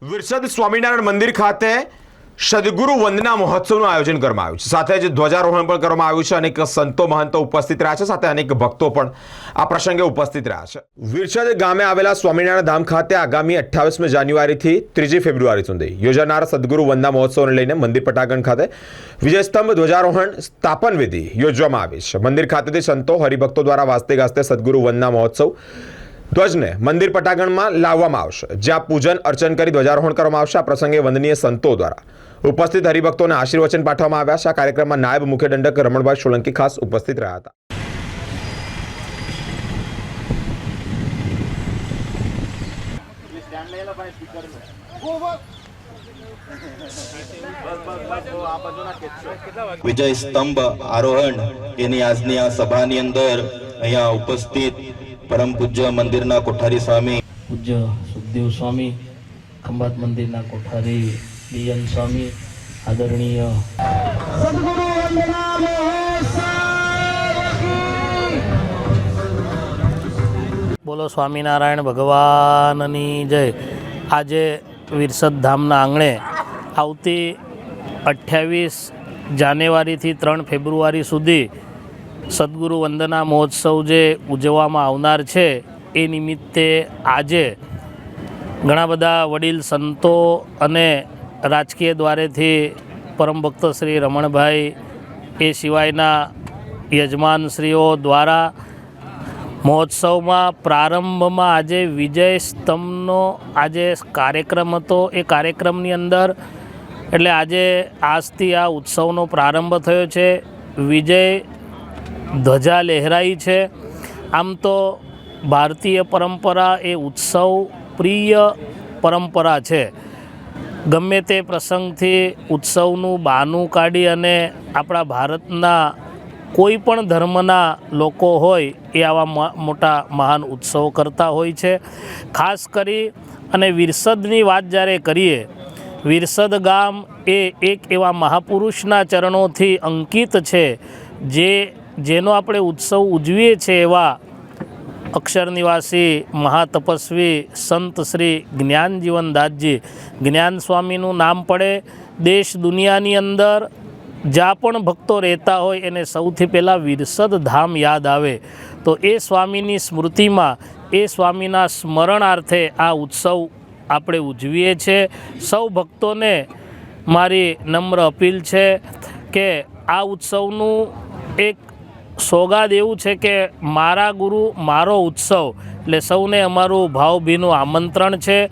વિરસદ સ્વામિનારાયણ મંદિર ખાતે સદગુરુ વંદના મહોત્સવનું આયોજન કરવામાં આવ્યું છે. સાથે જ ધ્વજારોહણ પણ કરવામાં આવ્યું છે. અનેક સંતો મહંતો ઉપસ્થિત રહ્યા છે. સાથે અનેક ભક્તો પણ આ પ્રસંગે ઉપસ્થિત રહ્યા છે. વિરસદ ગામે આવેલા સ્વામિનારાયણ ધામ ખાતે આગામી અઠ્ઠાવીસમી જાન્યુઆરીથી ત્રીજી ફેબ્રુઆરી સુધી યોજાનાર સદગુરુ વંદના મહોત્સવને લઈને મંદિર પટાગણ ખાતે વિજયસ્તંભ ધ્વજારોહણ સ્થાપન વિધિ યોજવામાં આવી છે. મંદિર ખાતેથી સંતો હરિભક્તો દ્વારા વાસ્તે ગાસ્તે સદગુરુ વંદના મહોત્સવ ધ્વજને મંદિર પટાગણમાં લાવવામાં આવશે, જ્યાં પૂજન, અર્ચન કરી ધ્વજારોહણ કરવામાં આવશે. આ પ્રસંગે વંદનીય સંતો દ્વારા ઉપસ્થિત હરિભક્તોને આશીર્વચન પાઠવવામાં આવ્યા છે. આ કાર્યક્રમમાં નાયબ મુખ્ય દંડક રમણભાઈ સોલંકી ખાસ ઉપસ્થિત રહ્યા હતા. વિજય સ્તંભ આરોહણ એની આજની આ સભાની અંદર અહીંયા ઉપસ્થિત પરમ પૂજ્ય મંદિરના કોઠારી સ્વામી. પૂજ્ય સુખદેવ સ્વામી ખંભાત મંદિરના કોઠારી બિયન સ્વામી આદરણીય બોલો સ્વામિનારાયણ ભગવાનની જય. આજે વિરસદ ધામના આંગણે આવતી અઠ્યાવીસ જાન્યુઆરીથી ત્રણ ફેબ્રુઆરી સુધી સદગુરુ વંદના મહોત્સવ જે ઉજવવામાં આવનાર છે, એ નિમિત્તે આજે ઘણા બધા વડીલ, સંતો અને રાજકીય દ્વારેથી પરમ ભક્ત શ્રી રમણભાઈ, એ સિવાયના યજમાનશ્રીઓ દ્વારા મહોત્સવમાં પ્રારંભમાં આજે વિજય સ્તંભનો આજે કાર્યક્રમ હતો. એ કાર્યક્રમની અંદર એટલે આજે આજથી આ ઉત્સવનો પ્રારંભ થયો છે. વિજય ધ્વજા લહેરાઈ છે. આમ તો ભારતીય પરંપરા એ ઉત્સવ પ્રિય પરંપરા છે. ગમે તે પ્રસંગથી ઉત્સવનું બહાનું કાઢી અને આપણા ભારતના કોઈ પણ ધર્મના લોકો હોય એ આવા મોટા મહાન ઉત્સવો કરતા હોય છે. ખાસ કરી અને વિરસદની વાત જ્યારે કરીએ, વિરસદ ગામ એ એક એવા મહાપુરુષના ચરણોથી અંકિત છે, જે જેનો આપણે ઉત્સવ ઉજવીએ છીએ એવા અક્ષર નિવાસી મહાતપસ્વી સંત શ્રી જ્ઞાનજીવન દાસજી. જ્ઞાન સ્વામીનું નામ પડે દેશ દુનિયાની અંદર જ્યાં પણ ભક્તો રહેતા હોય એને સૌથી પહેલાં વિરસદ ધામ યાદ આવે. તો એ સ્વામીની સ્મૃતિમાં, એ સ્વામીના સ્મરણાર્થે આ ઉત્સવ આપણે ઉજવીએ છીએ. સૌ ભક્તોને મારી નમ્ર અપીલ છે કે આ ઉત્સવનું એક સોગાદ એવું છે કે મારા ગુરુ મારો ઉત્સવ, એટલે સૌને અમારું ભાવભીનું આમંત્રણ છે.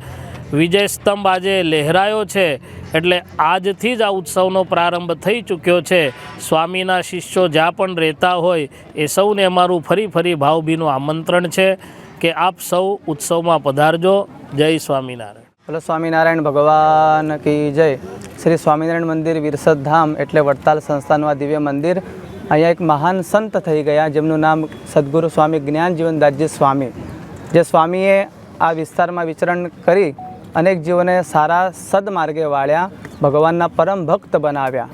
વિજય સ્તંભ આજે લહેરાયો છે, એટલે આજથી જ આ ઉત્સવનો પ્રારંભ થઈ ચૂક્યો છે. સ્વામીના શિષ્યો જ્યાં પણ રહેતા હોય, એ સૌને અમારું ફરી ફરી ભાવભીનું આમંત્રણ છે કે આપ સૌ ઉત્સવમાં પધારજો. જય સ્વામિનારાયણ. બોલો, સ્વામિનારાયણ ભગવાન કી જય. શ્રી સ્વામિનારાયણ મંદિર વિરસદ ધામ, એટલે વડતાલ સંસ્થાનું આ દિવ્ય મંદિર. અહીંયા એક મહાન સંત થઈ ગયા, જેમનું નામ સદગુરુ સ્વામી જ્ઞાનજીવનદાસજી સ્વામી. જે સ્વામીએ આ વિસ્તારમાં વિચરણ કરી અનેક જીવોને સારા સદમાર્ગે વાળ્યા, ભગવાનના પરમ ભક્ત બનાવ્યા.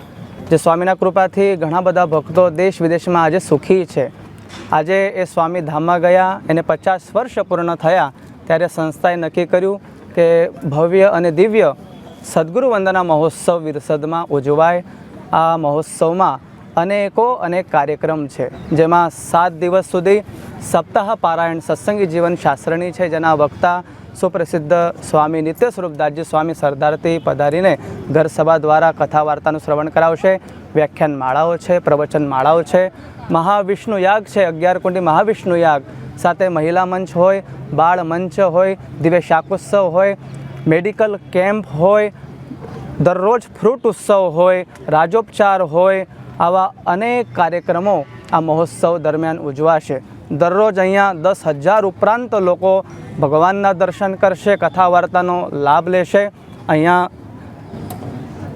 જે સ્વામીના કૃપાથી ઘણા બધા ભક્તો દેશ વિદેશમાં આજે સુખી છે. આજે એ સ્વામી ધામમાં ગયા, એને પચાસ વર્ષ પૂર્ણ થયા, ત્યારે સંસ્થાએ નક્કી કર્યું કે ભવ્ય અને દિવ્ય સદગુરુ વંદના મહોત્સવ વિરસદમાં ઉજવાય. આ મહોત્સવમાં અનેકો અનેક કાર્યક્રમ છે. જેમાં સાત દિવસ સુધી સપ્તાહ પારાયણ સત્સંગી જીવન શાસ્ત્રની છે, જેના વક્તા સુપ્રસિદ્ધ સ્વામી નિત્ય સ્વરૂપદાસજી સ્વામી સરદારથી પધારીને ઘર સભા દ્વારા કથા વાર્તાનું શ્રવણ કરાવશે. વ્યાખ્યાન માળાઓ છે, પ્રવચન માળાઓ છે. મહાવિષ્ણુ યાગ છે, અગિયાર કુંડી મહાવિષ્ણુ યાગ. સાથે મહિલા મંચ હોય, બાળ મંચ હોય, દિવ્ય શાકોત્સવ હોય, મેડિકલ કેમ્પ હોય, દરરોજ ફ્રૂટ ઉત્સવ હોય, રાજોપચાર હોય આવા અનેક કાર્યક્રમો આ મહોત્સવ દરમિયાન ઉજવાશે. દરરોજ અહીંયા દસ હજાર ઉપરાંત લોકો ભગવાનના દર્શન કરશે કથા વાર્તાનો લાભ લેશે. અહીંયા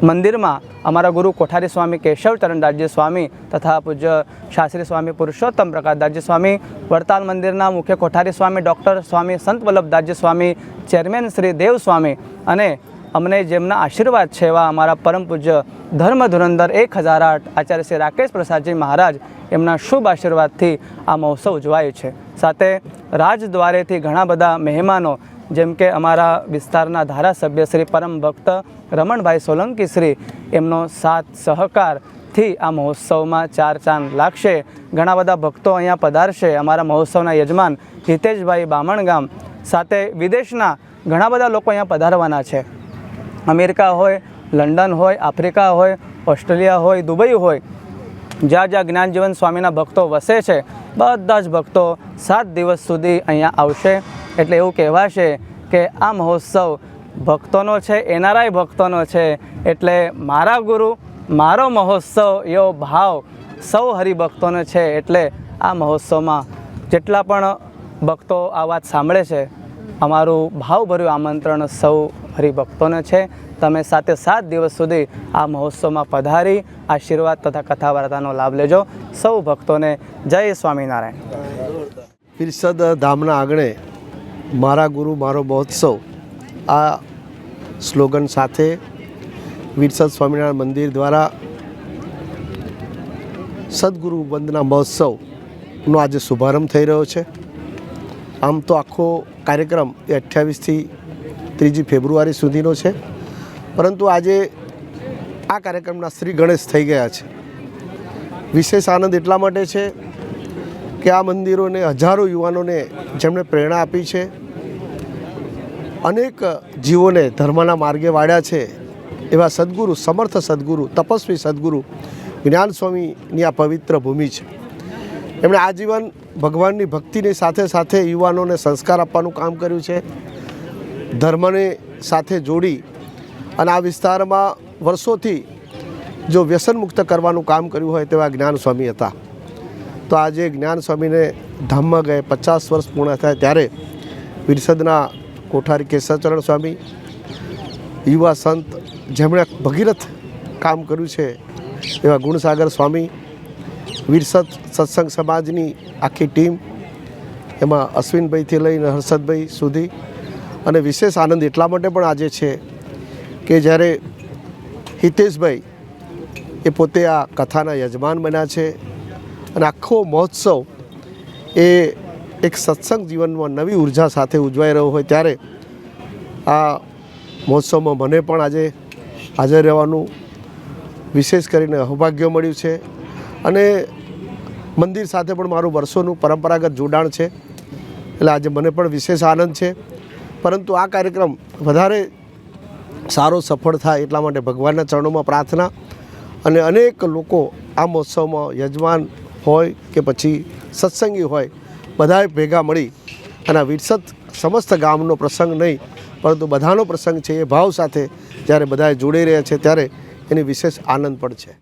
મંદિરમાં અમારા ગુરુ કોઠારી સ્વામી કેશવચરણ દાસજી સ્વામી તથા પૂજ્ય શાસ્ત્રી સ્વામી પુરુષોત્તમ પ્રકાશદાસજી સ્વામી, વડતાલ મંદિરના મુખ્ય કોઠારી સ્વામી ડૉક્ટર સ્વામી સંત વલ્લભદાસજી સ્વામી, ચેરમેન શ્રી દેવ સ્વામી અને અમને જેમના આશીર્વાદ છે એવા અમારા પરમ પૂજ્ય ધર્મ ધુરંધર એક હજાર આઠ આચાર્ય શ્રી રાકેશ પ્રસાદજી મહારાજ, એમના શુભ આશીર્વાદથી આ મહોત્સવ ઉજવાય છે. સાથે રાજદ્વારેથી ઘણા બધા મહેમાનો, જેમ કે અમારા વિસ્તારના ધારાસભ્ય શ્રી પરમ ભક્ત રમણભાઈ સોલંકી શ્રી, એમનો સાથ સહકારથી આ મહોત્સવમાં ચાર ચાંદ લાગશે. ઘણા બધા ભક્તો અહીંયા પધારશે. અમારા મહોત્સવના યજમાન હિતેશભાઈ બામણગામ, સાથે વિદેશના ઘણા બધા લોકો અહીંયા પધારવાના છે. અમેરિકા હોય, લંડન હોય, આફ્રિકા હોય, ઓસ્ટ્રેલિયા હોય, દુબઈ હોય, જ્યાં જ્યાં જ્ઞાનજીવન સ્વામીના ભક્તો વસે છે, બધા જ ભક્તો સાત દિવસ સુધી અહીંયા આવશે. એટલે એવું કહેવાશે કે આ મહોત્સવ ભક્તોનો છે, એનારાય ભક્તોનો છે. એટલે મારા ગુરુ, મારો મહોત્સવ એવો ભાવ સૌ હરિભક્તોનો છે. એટલે આ મહોત્સવમાં જેટલા પણ ભક્તો આ વાત સાંભળે છે અમારું ભાવભર્યું આમંત્રણ સૌ હરિભક્તોને છે. તમે સાથે સાત દિવસ સુધી આ મહોત્સવમાં પધારી આશીર્વાદ તથા કથા વાર્તાનો લાભ લેજો. સૌ ભક્તોને જય સ્વામિનારાયણ. પિરસદ ધામના આંગણે મારા ગુરુ, મારો મહોત્સવ આ સ્લોગન સાથે વિરસદ સ્વામિનારાયણ મંદિર દ્વારા સદગુરુ વંદના મહોત્સવનો આજે શુભારંભ થઈ રહ્યો છે. આમ તો આખો કાર્યક્રમ એ અઠ્યાવીસથી ત્રીજી ફેબ્રુઆરી સુધીનો છે. પરંતુ આજે આ કાર્યક્રમના શ્રી ગણેશ થઈ ગયા છે. વિશેષ આનંદ એટલા માટે છે કે આ મંદિરોને હજારો યુવાનોને જેમણે પ્રેરણા આપી છે, અનેક જીવોને ધર્મના માર્ગે વાળ્યા છે એવા સદગુરુ, સમર્થ સદગુરુ, તપસ્વી સદગુરુ જ્ઞાન સ્વામીની આ પવિત્ર ભૂમિ છે. એમણે આજીવન ભગવાનની ભક્તિની સાથે સાથે યુવાનોને સંસ્કાર આપવાનું કામ કર્યું છે. ધર્મને સાથે જોડી અને આ વિસ્તારમાં વર્ષોથી જો વ્યસન મુક્ત કરવાનું કામ કર્યું હોય તેવા જ્ઞાન સ્વામી હતા. તો આજે જ્ઞાન સ્વામીને ધામમાં ગયે પચાસ વર્ષ પૂર્ણ થાય ત્યારે વિરસદના કોઠારી કેશવચરણ સ્વામી, યુવા સંત જેમણે ભગીરથ કામ કર્યું છે એવા ગુણસાગર સ્વામી વિરસદ સત્સંગ સમાજની આખી ટીમ, એમાં અશ્વિનભાઈથી લઈને હર્ષદભાઈ સુધી. અને વિશેષ આનંદ એટલા માટે પણ આજે છે કે જ્યારે હિતેશભાઈ એ પોતે આ કથાના યજમાન બન્યા છે અને આખો મહોત્સવ એ એક સત્સંગ જીવનમાં નવી ઊર્જા સાથે ઉજવાઈ રહ્યો હોય ત્યારે આ મહોત્સવમાં મને પણ આજે હાજર રહેવાનું વિશેષ કરીને સૌભાગ્ય મળ્યું છે. અને મંદિર સાથે પણ મારું વર્ષોનું પરંપરાગત જોડાણ છે. એટલે આજે મને પણ વિશેષ આનંદ છે. પરંતુ આ કાર્યક્રમ વધારે સારો સફળ થાય એટલા માટે ભગવાનના ચરણોમાં પ્રાર્થના અને અનેક લોકો આ મહોત્સવમાં યજમાન હોય કે પછી સત્સંગી હોય, બધાએ ભેગા મળી અને વિરસત સમસ્ત ગામનો પ્રસંગ નહીં, પરંતુ બધાનો પ્રસંગ છે એ ભાવ સાથે જ્યારે બધાએ જોડાઈ રહ્યા છે ત્યારે એની વિશેષ આનંદ પણ છે.